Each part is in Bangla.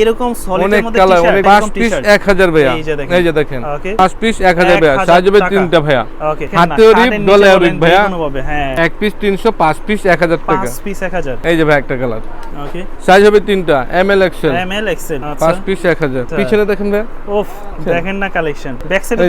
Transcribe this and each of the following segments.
এরকম। এক ভাইয়া। পিস ভাইয়া। তিনটা ভাইয়া। ভাইয়া। হ্যাঁ। এক পিস তিনশো পাঁচ পিস এক হাজার টাকা। পিস এক হাজার। এই যে ভাই একটা কালার সাইজ হবে তিনটা M L XL M L XL পাঁচ পিস এক হাজার। আচ্ছা। পিছনে দেখেন ভাই ওফ দেখেন না কালেকশন ব্যাক সাইডে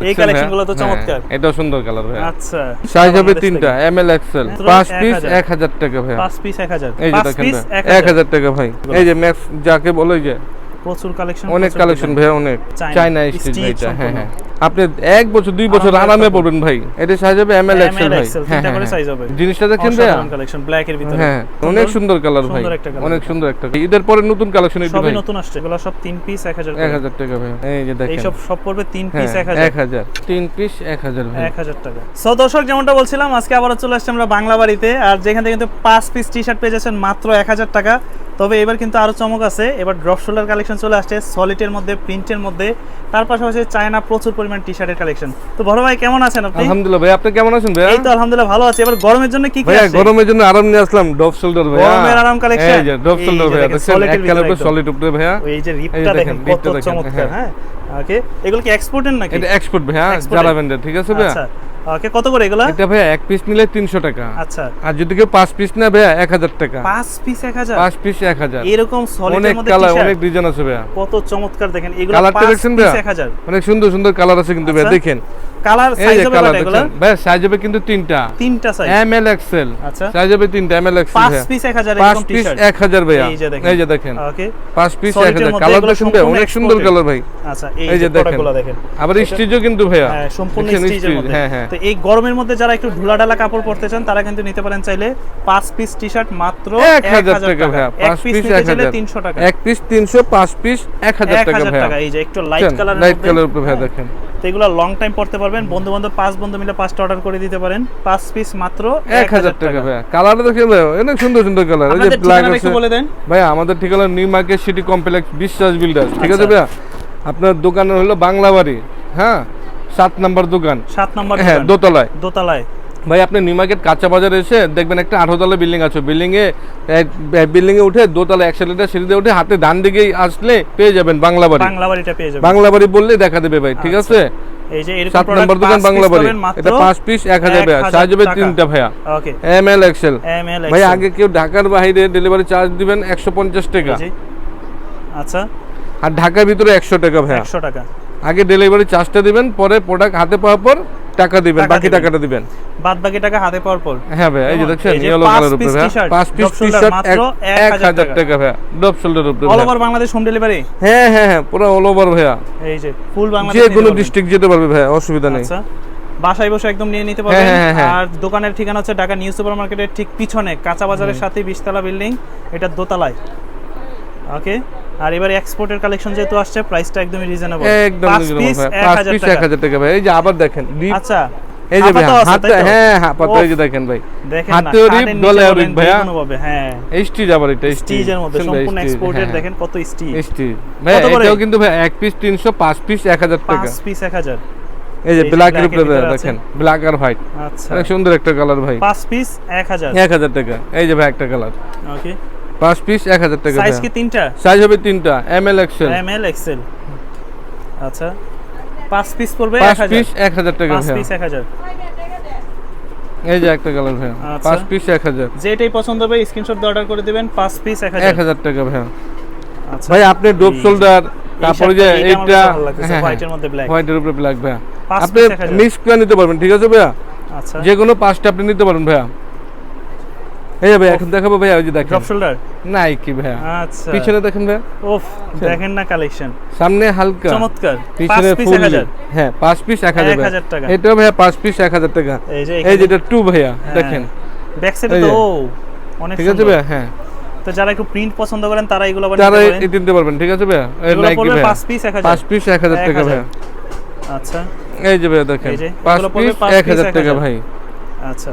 এই তো যে। ও এই দেখছেন কালেকশন ভাইয়া? গুলো তো হ্যাঁ, চমৎকার। এটা সুন্দর কালার ভাইয়া। আচ্ছা সাইজ হবে তিনটা এম এল এক্সেল এল পাঁচ পিস হাজার। এক হাজার টাকা ভাইয়া। পাঁচ পিস এক হাজার। এই যে দেখেন পিস ভাই, এক এক হাজার টাকা ভাই। এই যে ম্যাক্স যাকে বলে যে প্রচুর কালেকশন অনেক কালেকশন ভাইয়া অনেক চায়না, চাইনা স্টিচ ভাইটা হ্যাঁ হ্যাঁ। আপনি এক বছর দুই বছর আরামে পড়বেন ভাই এটা সাইজ হবে এক্সেল ভাই। হ্যাঁ তিনটা করে হ্যাঁ, সাইজ হবে। জিনিসটা দেখেন ভাইয়া। কালেকশন ব্ল্যাক এর ভিতরে। হ্যাঁ অনেক সুন্দর কালার ভাই। অনেক সুন্দর একটা ঈদের পরে নতুন কালেকশন ভাই। নতুন আসছে এগুলো সব তিন পিস এক হাজার এক হাজার টাকা ভাই এই যে দেখেন। এইসব সব পড়বে তিন হ্যাঁ পিস এক হাজার। এক হাজার তিন পিস এক হাজার ভাই। এক হাজার টাকা। সো দর্শক যেমনটা বলছিলাম আজকে আবারও চলে আসছে আমরা বাংলা বাড়িতে আর যেখান থেকে কিন্তু পাঁচ পিস টি শার্ট পেয়ে যাচ্ছেন মাত্র এক হাজার টাকা। তবে এবার কিন্তু আরও চমক আছে। এবার ড্রপ শোল্ডার কালেকশন চলে আসছে সলিটের মধ্যে প্রিন্টের মধ্যে। তার পাশাপাশি চায়না প্রচুর পরিমাণ টি শার্টের কালেকশন তো বড় ভাই কেমন আছেন আপনি? আলহামদুলিল্লাহ ভাই আপনি কেমন আছেন ভাই এই তো আলহামদুলিল্লাহ ভালো আছি। এবার গরমের জন্য কি কি আসছে গরমের জন্য আরাম নিয়ে আসলাম ডব শোল্ডার ভাইয়া। গরমের আরাম collection? এই যে এই শোল্ডার যে ভাইয়া দেখেন, এক কালার একদম। সলিড উপরে ভাইয়া। ওই যে এই রিপটা দেখেন কত চমৎকার হ্যাঁ। হ্যাঁ ওকে এগুলো কি এক্সপোর্টের নাকি? এটা এক্সপোর্ট Export যারা এর? ঠিক আছে ভাইয়া? আচ্ছা। ওকে কত করে এগুলো? এটা ভাইয়া এক পিস নিলে তিনশো টাকা। আচ্ছা। আর যদি কেউ পাঁচ পিস ভাইয়া এক হাজার টাকা। পাঁচ পিস এক হাজার? পাঁচ পিস এক হাজার। এরকম সলিডের অনেক মধ্যে কালার অনেক ডিজাইন আছে ভাইয়া। কত চমৎকার দেখেন এগুলো কালারটা পাঁচ পিস ভাইয়া? এক হাজার। অনেক সুন্দর সুন্দর কালার আছে কিন্তু ভাইয়া আচ্ছা। দেখেন। কালার এই সাইজ হবে কালার এগুলো? সাইজ হবে কিন্তু তিনটা। তিনটা সাইজ এম এল এক্সেল আচ্ছা। সাইজ হবে তিনটা এম এল এক্সেল পাঁচ পিস এক হাজার পাঁচ এরকম টি-শার্ট এক হাজার ভাইয়া। এই যে দেখেন। এই যে দেখেন। ওকে পাঁচ পিস Solid এক এর হাজার মধ্যে কালার এগুলো দেখেন ভাইয়া অনেক সুন্দর কালার ভাই। আচ্ছা এই যে দেখেন। আবার স্টিচও কিন্তু ভাইয়া। হ্যাঁ সম্পূর্ণ স্টিচের মধ্যে। হ্যাঁ হ্যাঁ। তো এই গরমের মধ্যে যারা একটু ঢুলাঢালা কাপড় পরতে চান তারা কিন্তু নিতে পারেন চাইলে পাঁচ পিস টি শার্ট মাত্র এক হাজার টাকা ভাইয়া। এক পাঁচ পিস পিস নিতে এক চাইলে হাজার। তিনশো টাকা। এক পিস তিনশো পাঁচ পিস এক হাজার টাকা হাজার ভাইয়া। এই যে একটু লাইট কালারের লাইট কালার উপরে ভাইয়া দেখেন। তো এগুলো লং টাইম পড়তে পারবেন। বন্ধু বান্ধব পাঁচ বন্ধু মিলে পাঁচটা অর্ডার করে দিতে পারেন। পাঁচ পিস মাত্র এক হাজার টাকা ভাই কালার দেখে অনেক সুন্দর সুন্দর কালার এই যে ব্ল্যাক আছে। বলে দেন। ভাই আমাদের ঠিকানা New Market City Complex Biswas builder ঠিক আছে ভাই ভাইয়া? আপনার দোকানের হলো বাংলা বাড়ি হ্যাঁ? সাত নাম্বার দোকান। সাত নাম্বার হ্যাঁ দোতলায়। দোতলায়। ভাই আপনি নিউ মার্কেট কাঁচা বাজারে এসে দেখবেন একটা আঠারোতলা বিল্ডিং আছে। বিল্ডিং এ বিল্ডিং এ উঠে দোতলা লিটার সিঁড়িতে উঠে হাতে ডান দিকেই আসলে পেয়ে যাবেন বাংলা বাড়ি। বাংলা বাড়িটা পেয়ে যাবেন। বাংলা বাড়ি বললেই দেখা দেবে ভাই ঠিক আচ্ছা। আছে? এই যে এরকম সাত দোকান বাংলা বাড়ি। এটা পাঁচ পিস এক হাজার ভাইয়া। 1000 সাইজ হবে ভাইয়া। ওকে। এম এল এক্সেল ভাই আগে কেউ ঢাকার বাইরে ডেলিভারি চার্জ দিবেন একশো পঞ্চাশ টাকা। আচ্ছা। আর ঢাকার ভিতরে একশো টাকা ভাইয়া। টাকা। আগে ডেলিভারি চার্জটা দিবেন পরে প্রোডাক্ট হাতে পাওয়ার পর টাকা দিবেন বাকি টাকাটা দিবেন। বাদ বাকি টাকা হাতে পাওয়ার পর। হ্যাঁ ভাই এই যে দেখছেন ইয়েলো কালার উপরে piece পাঁচ পিস টি-শার্ট মাত্র 1000 টাকা। ভাইয়া ডপ শোল্ডার উপরে all over Bangladesh home delivery হ্যাঁ হ্যাঁ হ্যাঁ পুরো অল ওভার ভাইয়া। এই যে ফুল বাংলাদেশ যে কোনো ডিস্ট্রিক্ট যেতে পারবে ভাইয়া অসুবিধা নেই। আচ্ছা। বাসায় বসে একদম নিয়ে নিতে পারবেন। হ্যাঁ, হ্যাঁ, হ্যাঁ। আর দোকানের ঠিকানা হচ্ছে ঢাকা নিউ সুপার মার্কেটের ঠিক পিছনে কাঁচা বাজারের সাথে বিশতলা বিল্ডিং এটা দোতলায়। ওকে আর এবার এক্সপোর্টের কালেকশন যেহেতু আসছে প্রাইসটা একদমই রিজনেবল একদম পাঁচ হাজার পিস টাকা। ভাই। এই যে আবার দেখেন আচ্ছা এই যে আছে, হাতে? হ্যাঁ হ্যাঁ পাতা এই যে দেখেন ভাই। দেখেন হাতেও রিপ, গলায়ও রিপ। যেকোনোভাবে, হ্যাঁ। স্টিচ আবার এটা স্টিচ স্টিজের মধ্যে সম্পূর্ণ এক্সপোর্টের দেখেন কত স্টিজ। স্টিচ ভাই এটাও কিন্তু ভাই এক পিস তিনশো পাঁচ পিস এক হাজার টাকা। পাঁচ পিস এক হাজার। এই যে ব্ল্যাক এর উপরে দেখেন ব্ল্যাক আর হোয়াইট আচ্ছা। অনেক সুন্দর একটা কালার ভাই। পাঁচ পিস এক হাজার। এক হাজার টাকা। এই যে ভাই একটা কালার ওকে পাঁচ পিস এক হাজার টাকা সাইজ কি তিনটা? সাইজ হবে তিনটা M L XL M L XL আচ্ছা। পাঁচ পিস পড়বে পাঁচ হাজার। পিস এক হাজার টাকা পাঁচ পিস এক হাজার। এই যে একটা কালার ভাইয়া। আচ্ছা। পাঁচ পিস এক হাজার। যেটাই পছন্দ হবে স্ক্রিনশট দিয়ে অর্ডার করে দিবেন পাঁচ পিস এক এক হাজার হাজার টাকা ভাইয়া। আচ্ছা। ভাই আপনি ডোপ শোল্ডার তারপরে যে এইটা white এর মধ্যে black। হোয়াইটের উপরে ব্ল্যাক পাঁচ আপনি মিক্স করে নিতে পারবেন ঠিক আছে ভাইয়া? আচ্ছা। যে কোনো পাঁচটা আপনি নিতে পারবেন ভাইয়া। এই ভাই এখন দেখাবো ভাইয়া ওই যে দেখেন। ড্রপ শোল্ডার নাই কি ভাইয়া। আচ্ছা। পিছনে দেখেন ভাইয়া। ওফ দেখেন না কালেকশন সামনে হালকা। চমৎকার। পিছনে ফুল। হ্যাঁ পাঁচ পিস এক হাজার এক ভাইয়া। হাজার টাকা। এটাও ভাইয়া পাঁচ পিস এক হাজার টাকা। এই যেটা টু ভাইয়া হ্যাঁ। দেখেন। ব্যাক সাইডে তো অনেক ঠিক আছে। ভাইয়া হ্যাঁ। তো যারা একটু প্রিন্ট পছন্দ করেন তারা এগুলো তারা নিতে পারবেন ঠিক আছে ভাইয়া? এই নাইকি ভাইয়া। পাঁচ পিস এক হাজার। পাঁচ পিস এক হাজার টাকা হাজার। ভাইয়া। আচ্ছা। এই যে ভাইয়া দেখেন। এই যে, পাঁচ এগুলো পড়বে পিস পাঁচ এক piece হাজার এক টাকা ভাই। আচ্ছা।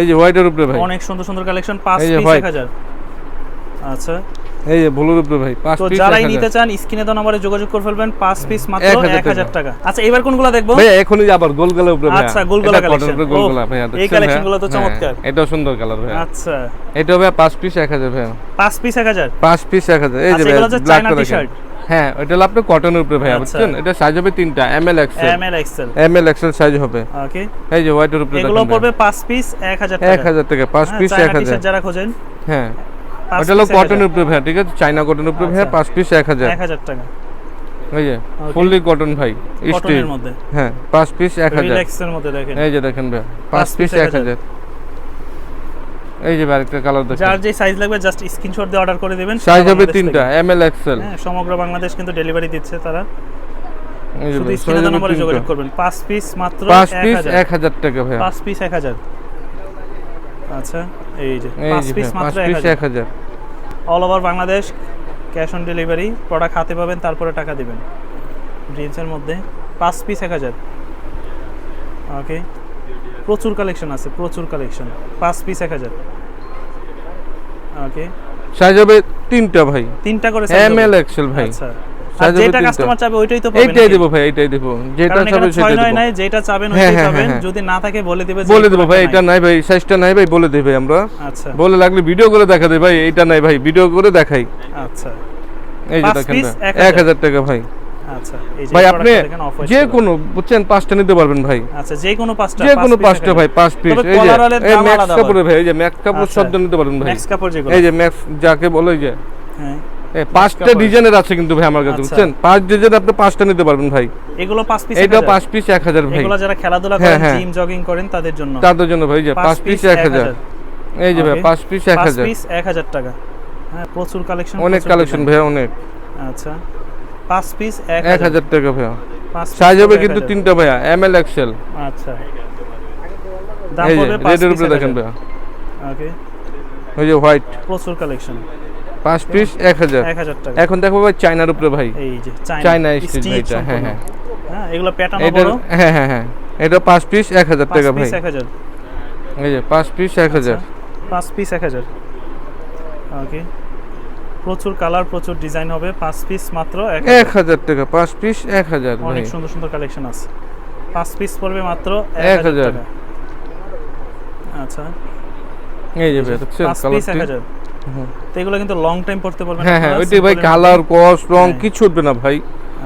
এই যে হোয়াইটের উপরে ভাই। অনেক সুন্দর সুন্দর কালেকশন পাঁচ পিস white। এক হাজার। আচ্ছা। এই যে ব্লুর উপরে ভাই পাঁচ তো যারাই নিতে চান স্ক্রিনে তো নাম্বারে যোগাযোগ করে ফেলবেন পাঁচ পিস মাত্র 1000 এক হাজার টাকা। আচ্ছা এবার কোনগুলো দেখব? ভাই এখনই আবার গোল গলার উপরে ভাই আচ্ছা, গোলগলা। গোলগলা ভাই এই collection গুলো তো চমৎকার। এটাও সুন্দর কালার ভাই। আচ্ছা। এটা হবে পাঁচ পিস এক হাজার ভাই। পাঁচ পিস এক হাজার। পাঁচ পিস এক হাজার এই যে আচ্ছা, ব্ল্যাক চায়না কালার। হ্যাঁ এটা হলো আপনার কটনের উপরে ভাই আচ্ছা। বুঝছেন? এটা সাইজ হবে তিনটা M L XL M L XL M L XL size হবে। ওকে এই যে হোয়াইটের উপরে এগুলো পড়বে পাঁচ পিস এক হাজার এক হাজার টাকা পাঁচ হ্যাঁ, পিস চায়না এক হাজার। t-shirt যারা খোঁজেন হ্যাঁ। ওটা হলো কটনের উপরে ভাই ঠিক আছে? চাইনা কটনের উপরে ভাই আচ্ছা। পাঁচ পিস এক হাজার। এক টাকা। এই যে ফুললি কটন ভাই স্টিল মধ্যে। হ্যাঁ পাঁচ পিস এক হাজার। রিল্যাক্সের মধ্যে দেখেন। এই যে দেখেন ভাই পাঁচ পাঁচ পিস piece এক এক হাজার। এই যে আরেকটা কালার দেখেন যার যে সাইজ লাগবে জাস্ট স্ক্রিনশট দিয়ে অর্ডার করে দিবেন। সাইজ হবে তিনটা এম এল এক্সেল হ্যাঁ সমগ্র বাংলাদেশ কিন্তু ডেলিভারি দিচ্ছে তারা। শুধু স্ক্রিনে নম্বরে যোগাযোগ করবেন। পিস মাত্র পিস টাকা ভাই পিস আচ্ছা এই যে পিস মাত্র এক পিস হাজার। এক হাজার। All over Bangladesh cash on delivery product হাতে পাবেন তারপরে টাকা দিবেন। জিন্সের মধ্যে পাঁচ পিস এক হাজার। ওকে প্রচুর কালেকশন আছে প্রচুর কালেকশন পাঁচ পিস এক হাজার। ওকে সাইজ হবে তিনটা ভাই। তিনটা করে এম এল এক্সেল ভাই। আচ্ছা। যেটা কাস্টমার চাবে ওইটাই তো পাবেন এইটাই? দেবো ভাই এইটাই দেবো। যেটা চাবে দেবো। নাই যেটা চাবেন হ্যাঁ, ওইটাই হ্যাঁ, পাবেন হ্যাঁ। যদি না থাকে বলে দিবে বলে দেবো ভাই এটা নাই। ভাই সাইজটা নাই ভাই বলে দেবে আমরা। আচ্ছা। বলে লাগলে ভিডিও করে দেখা দেয় ভাই এটা নাই ভাই ভিডিও করে দেখাই। আচ্ছা। এই যে দেখেন piece, ভাই, এক এক হাজার টাকা ভাই। আচ্ছা ভাই আপনি যে। কোনো বুঝছেন পাঁচটা নিতে পারবেন ভাই। আচ্ছা যে কোনো পাঁচটা যে কোনো পাঁচটা ভাই পাঁচ পিস এই যে এই ম্যাক্স কাপড়ের ভাই এই যে ম্যাক্স কাপড়। শব্দ নিতে পারবেন ভাই। ম্যাক্স কাপড় যেগুলো। এই যে ম্যাক্স যাকে বলে যে হ্যাঁ। পাঁচটা। ডিজাইনের আছে কিন্তু ভাই আমার কাছে আচ্ছা। বুঝছেন? পাঁচ ডিজাইন আপনি পাঁচটা নিতে পারবেন ভাই। এগুলো পাঁচ পিস এইটা পাঁচ পিস এক হাজার ভাই। এগুলো যারা খেলাধুলা হ্যাঁ, করেন হ্যাঁ। জিম জগিং করেন তাদের জন্য। তাদের জন্য ভাই যে পাঁচ পিস এক হাজার। এই যে ভাই পাঁচ পিস এক পাঁচ হাজার। পিস এক হাজার টাকা। হ্যাঁ প্রচুর কালেকশন অনেক কালেকশন ভাই অনেক। আচ্ছা। পাঁচ পিস এক হাজার টাকা ভাইয়া। সাইজ হবে কিন্তু তিনটা ভাইয়া এম এল এক্সেল আচ্ছা। দাম রেডের উপরে দেখেন ভাইয়া। ওকে ওই যে হোয়াইট প্রচুর কালেকশন পাঁচ পিস এক হাজার। টাকা। এখন দেখো ভাই চায়নার উপরে ভাই। এই যে চায়না স্টিচ ভাইটা হ্যাঁ হ্যাঁ। হ্যাঁ এগুলো প্যাটার্ন বড় হ্যাঁ হ্যাঁ হ্যাঁ। এটা পাঁচ পিস এক হাজার টাকা ভাই। এক হাজার। এই যে পাঁচ পিস এক হাজার। আচ্ছা, পাঁচ পিস এক হাজার। ওকে প্রচুর কালার প্রচুর ডিজাইন হবে। পাঁচ পিস মাত্র এক হাজার। টাকা পাঁচ পিস এক হাজার অনেক সুন্দর সুন্দর কালেকশন আছে। পাঁচ পিস পড়বে মাত্র এক হাজার। আচ্ছা। এই যে পাঁচ পিস এক হাজার। তো এগুলো কিন্তু লং টাইম পড়তে পারবেন হ্যাঁ হ্যাঁ ওইটাই ভাই কালার কস রং হ্যাঁ। কিছু উঠবে না ভাই।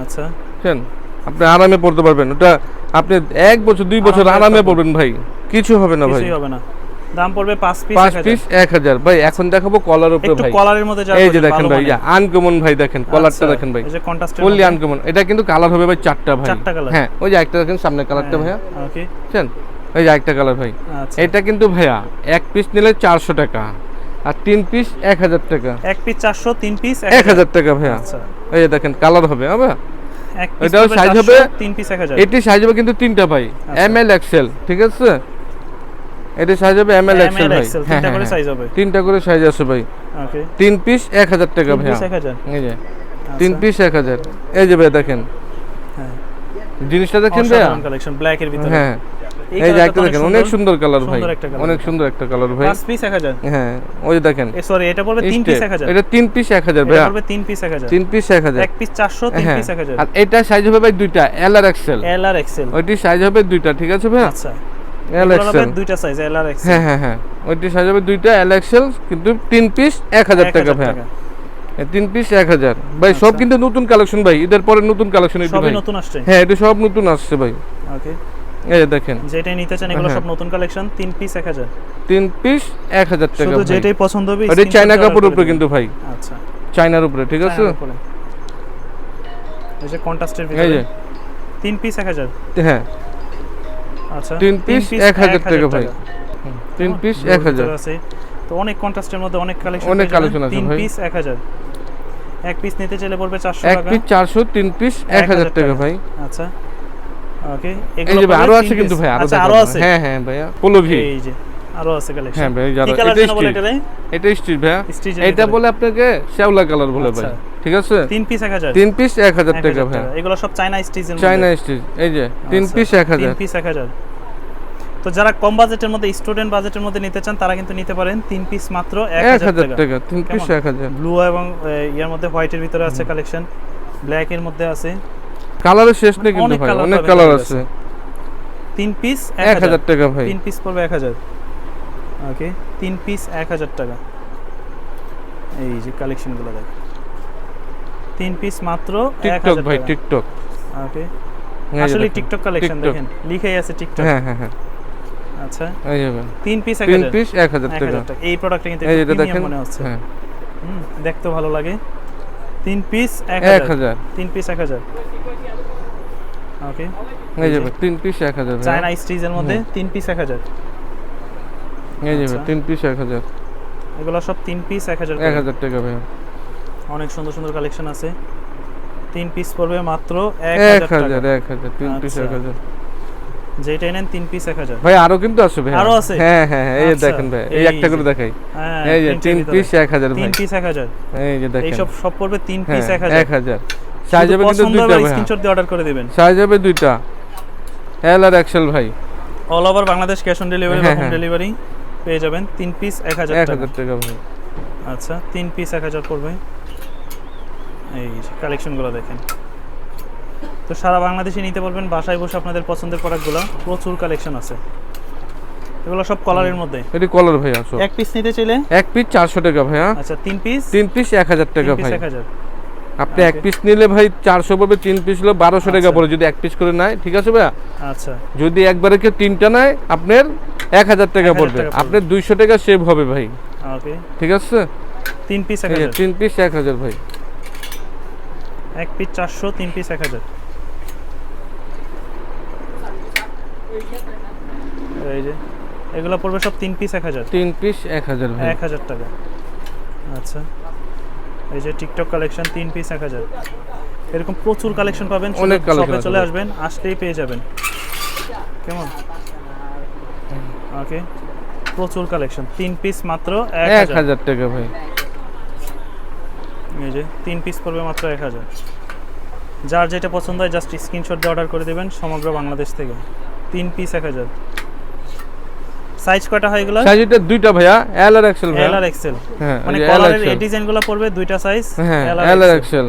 আচ্ছা। বুঝছেন আপনি আরামে পড়তে পারবেন। ওটা আপনি এক বছর দুই বছর আরামে। পড়বেন ভাই। কিছু হবে না ভাই। কিছুই হবে না। দাম পড়বে পাঁচ পিস পাঁচ পিস এক হাজার। ভাই এখন দেখাবো কলার উপরে একটু কলারের মধ্যে এই যে দেখেন ভাই আনকমন ভাই দেখেন কলারটা আচ্ছা, দেখেন ভাই। এই যে ফুললি আনকমন। এটা কিন্তু কালার হবে ভাই চারটা ভাই। চারটা colour? হ্যাঁ ওই যে একটা দেখেন সামনে কালারটা ভাইয়া। ওকে বুঝছেন? ওই যে একটা কালার ভাই। এটা কিন্তু ভাইয়া এক পিস নিলে চারশো টাকা। আর তিন পিস এক হাজার টাকা। এক পিস চারশো তিন পিস এক হাজার। টাকা ভাইয়া। আচ্ছা। এই যে দেখেন কালার হবে হবে এটাও size 400, হবে তিন পিস এক হাজার। এটি সাইজ হবে কিন্তু তিনটা ভাই। এম এল এক্সেল ঠিক আছে? এটি সাইজ হবে এম এল এক্সেল ভাই। হ্যাঁ তিনটা করে হ্যাঁ, সাইজ হবে। তিনটা করে সাইজ আছে ভাই। ওকে তিন পিস এক হাজার টাকা তিন ভাইয়া। পিস এক হাজার? এই যে। তিন আচ্ছা, পিস এক হাজার। এই যে ভাই দেখেন। হ্যাঁ। জিনিসটা দেখেন অসাধারণ কালেকশন ব্ল্যাক এর ভিতরে। হ্যাঁ। এই এই যে একটা দেখেন অনেক সুন্দর কালার ভাই। অনেক সুন্দর একটা কালার ভাই। পাঁচ পিস এক হাজার? হ্যাঁ ওই যে দেখেন। এ সরি এটা পড়বে তিন পিস Step। এক হাজার। এটা তিন পিস এক হাজার এটা পড়বে তিন পিস এক হাজার। তিন পিস এক হাজার। এক পিস চারশো তিন হ্যাঁ। পিস এক হাজার। আর এটা সাইজ হবে ভাই দুইটা এল আর এক্সেল এল আর এক্সেল ওইটি সাইজ হবে দুইটা ঠিক আছে ভাই আচ্ছা। দুইটা সাইজ এল আর হ্যাঁ হ্যাঁ হ্যাঁ। ওইটি সাইজ হবে দুইটা এল এক্সেল কিন্তু তিন পিস এক হাজার টাকা ভাইয়া। তিন পিস এক হাজার। ভাই সব আচ্ছা। কিন্তু নতুন কালেকশন ভাই। ঈদের পরে নতুন কালেকশন এটি ভাই। নতুন আসছে। হ্যাঁ এটা সব নতুন আসছে ভাই। ওকে এই দেখেন। যেটাই নিতে চান এগুলো। সব নতুন কালেকশন তিন পিস এক হাজার। তিন পিস এক হাজার টাকা শুধু যেটাই পছন্দ হবে order কাপড়ের উপরে কিন্তু ভাই। আচ্ছা। চাইনার উপরে ঠিক আছে? এই যে কন্ট্রাস্টের ভিতরে। তিন পিস এক হাজার। হ্যাঁ। আচ্ছা। তিন পিস এক হাজার টাকা ভাই। তিন পিস এক হাজার তো অনেক কন্ট্রাস্টের মধ্যে অনেক কালেকশন অনেক কালেকশন আছে তিন। পিস এক হাজার। এক পিস নিতে চাইলে পড়বে চারশো এক পিস চারশো তিন পিস এক হাজার টাকা ভাই। আচ্ছা। ওকে এগুলো আরও আছে কিন্তু ভাই আরও আচ্ছা আরও আছে? হ্যাঁ হ্যাঁ ভাইয়া পোলোভি। এই যে। আরও আছে কালেকশন হ্যাঁ ভাই কি কালার এটা যেন বলে স্টিল এটারে এটা ভাইয়া। স্টিচের এটা বলে। আপনাকে শ্যাওলা কালার বলে ভাই। আচ্ছা। ঠিক আছে? তিন পিস এক হাজার। তিন পিস এক হাজার এক টাকা হাজার ভাইয়া। টাকা। এগুলো সব চায়না স্টিচের চাইনা স্টিল এই যে তিন আচ্ছা, পিস এক তিন পিস এক হাজার। তো তো যারা কম বাজেটের মধ্যে স্টুডেন্ট বাজেটের মধ্যে নিতে চান তারা কিন্তু নিতে পারেন তিন পিস মাত্র এক এক হাজার হাজার টাকা। টাকা তিন পিস কেমন? এক হাজার। ব্লু এবং ইয়ার মধ্যে হোয়াইটের ভিতরে আছে কালেকশন ব্ল্যাক এর মধ্যে আছে। কালারের শেষ নেই কিন্তু ভাই? অনেক কালার আছে। তিন পিস এক হাজার। টাকা ভাই। তিন পিস পড়বে এক হাজার। ওকে তিন পিস এক হাজার টাকা। এই যে কালেকশনগুলো দেখ। তিন পিস মাত্র টিকটক ভাই টিকটক ওকে আসলে টিকটক কালেকশন। দেখেন লিখেই আছে টিকটক হ্যাঁ হ্যাঁ হ্যাঁ। আচ্ছা। এই যে তিন পিস তিন পিস এক হাজার এক টাকা। এই প্রোডাক্টটা কিন্তু একটু দেখেন মনে হচ্ছে। হ্যাঁ। হুম, দেখতেও ভালো লাগে। তিন পিস এক এক হাজার। হাজার। তিন পিস এক হাজার। ওকে এই যে তিন পিস এক হাজার ভাই চায়না স্টিজের মধ্যে তিন পিস এক হাজার। এই যে আচ্ছা। তিন পিস এক হাজার। এগুলো সব তিন পিস এক হাজার এক হাজার টাকা ভাই অনেক সুন্দর সুন্দর কালেকশন আছে। তিন পিস পড়বে মাত্র এক হাজার এক হাজার তিন পিস আচ্ছা। এক হাজার। যেটাই নেন তিন পিস এক হাজার। ভাই আরও কিন্তু আছে ভাই আরও আছে? হ্যাঁ হ্যাঁ হ্যাঁ, এই আচ্ছা, দেখেন ভাই এই একটা করে দেখাই। হ্যাঁ এই যে তিন পিস এক হাজার ভাই। তিন পিস এক হাজার। এই যে দেখেন। এইসব সব পড়বে তিন হ্যাঁ পিস এক হাজার। এক হাজার। সাইজ হবে কিন্তু দুইটা ভাই স্ক্রিনশট দিয়ে অর্ডার করে দিবেন। সাইজ হবে দুইটা। এল আর এক্সেল ভাই। All over Bangladesh cash on delivery হ্যাঁ, হোম হ্যাঁ। ডেলিভারি পেয়ে যাবেন তিন পিস এক হাজার এক টাকা। ভাই। আচ্ছা তিন পিস এক হাজার পড়বে। এই কালেকশনগুলো দেখেন। তো সারা বাংলাদেশে নিতে পারবেন বাসায় বসে আপনাদের পছন্দের প্রোডাক্টগুলো প্রচুর কালেকশন আছে। এগুলো সব কলারের মধ্যে। এটি কলার ভাই আসো এক পিস নিতে চাইলে? এক পিস চারশো টাকা ভাইয়া। আচ্ছা তিন পিস তিন পিস এক হাজার টাকা তিন ভাই। এক হাজার। আপনি এক পিস নিলে ভাই চারশো পড়বে তিন পিস হলো বারোশো টাকা আচ্ছা। পড়ে যদি এক পিস করে নেয় ঠিক আছে ভাইয়া? আচ্ছা। যদি একবারে কেউ তিনটা নেয় আপনার এক হাজার টাকা পড়বে আপনার দুইশো টাকা সেভ হবে ভাই। ঠিক আছে? তিন পিস এক হাজার। তিন পিস এক হাজার ভাই। এক পিস চারশো তিন পিস এক হাজার। এই যে এগুলো পড়বে সব তিন পিস এক হাজার। তিন পিস এক হাজার ভাই। এক হাজার টাকা। আচ্ছা। এই যে টিকটক কালেকশন তিন পিস এক হাজার। এরকম প্রচুর কালেকশন পাবেন অনেক চলে আসবেন আসলেই পেয়ে যাবেন। কেমন? ওকে প্রচুর কালেকশন তিন পিস মাত্র এক হাজার। টাকা ভাই। এই যে তিন পিস পড়বে মাত্র এক হাজার। যার যেটা পছন্দ হয় জাস্ট স্ক্রিনশট দিয়ে অর্ডার করে দেবেন সমগ্র বাংলাদেশ থেকে। তিন পিস এক হাজার। সাইজ কয়টা হয় এগুলো? সাইজ এটা দুইটা ভাইয়া এল আর এক্সেল এল আর এক্সেল হ্যাঁ মানে কলারের এই ডিজাইনগুলো পড়বে দুইটা সাইজ হ্যাঁ এল আর এক্সেল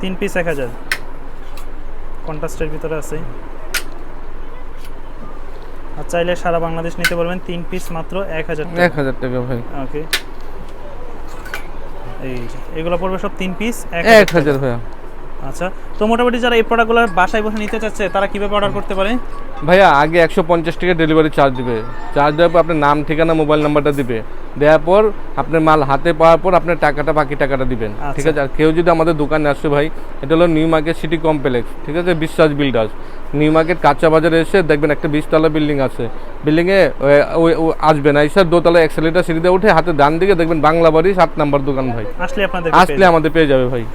তিন পিস এক হাজার। কন্ট্রাস্টের ভিতরে আছে। আর চাইলে সারা বাংলাদেশ নিতে পারবেন তিন পিস মাত্র এক হাজার এক হাজার টাকা ভাই। ওকে এই এগুলো পড়বে সব তিন পিস এক হাজার ভাইয়া। আচ্ছা তো মোটামুটি যারা এই প্রোডাক্টগুলো বাসায় বসে নিতে চাচ্ছে তারা কীভাবে অর্ডার করতে পারে? ভাইয়া আগে একশো পঞ্চাশ টাকা ডেলিভারি চার্জ দিবে। চার্জ দেওয়ার পর আপনার নাম ঠিকানা মোবাইল নাম্বারটা দিবে। দেওয়ার পর আপনার মাল হাতে পাওয়ার পর আপনার টাকাটা বাকি টাকাটা দিবেন। ঠিক আছে? আর কেউ যদি আমাদের দোকানে আসে ভাই এটা হলো নিউ মার্কেট সিটি কমপ্লেক্স ঠিক আছে? বিশ্বাস বিল্ডার্স নিউ মার্কেট কাঁচা বাজারে এসে দেখবেন একটা বিশতলা বিল্ডিং আছে। বিল্ডিংয়ে আসবেন এসে দোতলা এক্সেলিটার সিঁড়িতে উঠে হাতে ডান দিকে দেখবেন বাংলা বাড়ি সাত নাম্বার দোকান ভাই। আসলে আপনাদের আসলে আমাদের পেয়ে যাবে ভাই।